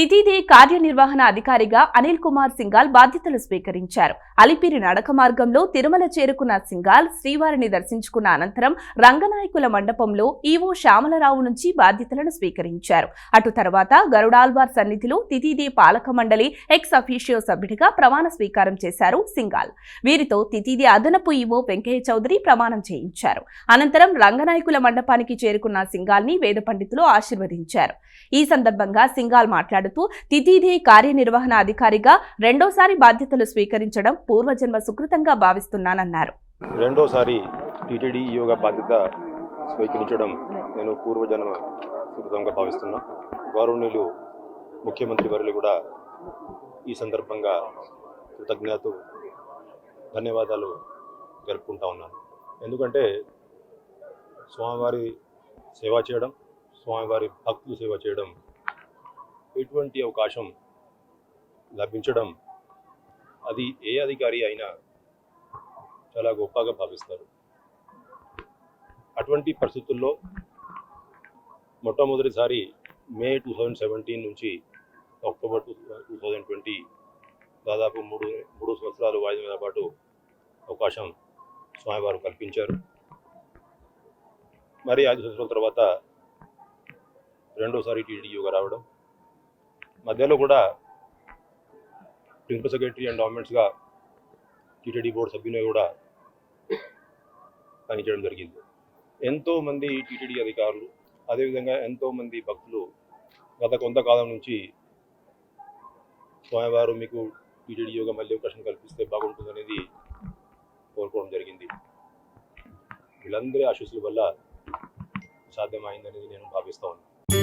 తితిదే కార్యనిర్వహణ అధికారిగా అనిల్ కుమార్ సింగాల్ బాధ్యతలు స్వీకరించారు. అలిపిరి నడక మార్గంలో తిరుమల చేరుకున్న సింగాల్ శ్రీవారిని దర్శించుకున్న అనంతరం రంగనాయకుల మండపంలో ఈవో శ్యామలరావు నుంచి బాధ్యతలను స్వీకరించారు. అటు తర్వాత గరుడాల్వార్ సన్నిధిలో తితిదే పాలక మండలి ఎక్స్ అఫీషియో సభ్యుడిగా ప్రమాణ స్వీకారం చేశారు సింగాల్ వీరితో తితిదే అదనపు ఈవో వెంకయ్య చౌదరి ప్రమాణం చేయించారు. అనంతరం రంగనాయకుల మండపానికి చేరుకున్న సింగాల్ని వేద పండితులు ఆశీర్వదించారు. ఈ సందర్భంగా సింగాల్ మాట్లాడుతూ తితిదే కార్యనిర్వహణ అధికారిగా రెండోసారి బాధ్యతలు స్వీకరించడం పూర్వజన్మ సుకృతంగా భావిస్తున్నానన్నారు. రెండోసారి టీటీడీ యోగా బాధ్యత స్వీకరించడం నేను పూర్వజన్మ సుకృతంగా భావిస్తున్నా. గౌరవనీయులు ముఖ్యమంత్రి వర్యులు కూడా ఈ సందర్భంగా కృతజ్ఞతలు ధన్యవాదాలు జరుపుకుంటా ఉన్నాను. ఎందుకంటే స్వామివారి సేవ చేయడం స్వామివారి భక్తులు సేవ చేయడం ఎటువంటి అవకాశం లభించడం అది ఏ అధికారి అయినా చాలా గొప్పగా భావిస్తారు. అటువంటి పరిస్థితుల్లో మొట్టమొదటిసారి మే టూ థౌజండ్ సెవెంటీన్ నుంచి October two two thousand twenty దాదాపు మూడు మూడు సంవత్సరాలు వాయిదా పాటు అవకాశం స్వామివారు కల్పించారు. మరి ఐదు సంవత్సరాల తర్వాత రెండోసారి టీడీయూగా రావడం మధ్యలో కూడా ప్రిన్సిపల్ సెక్రటరీ అండ్ గవర్నమెంట్స్గా టీటీడీ బోర్డు సభ్యులు కూడా పనిచేయడం జరిగింది. ఎంతోమంది టీటీడీ అధికారులు అదేవిధంగా ఎంతోమంది భక్తులు గత కొంతకాలం నుంచి స్వామివారు మీకు టీటీడీ యోగా మళ్ళీ అవకాశం కల్పిస్తే బాగుంటుందనేది కోరుకోవడం జరిగింది. వీళ్ళందరి ఆశీస్సుల వల్ల సాధ్యమైందనేది నేను భావిస్తా ఉన్నాను.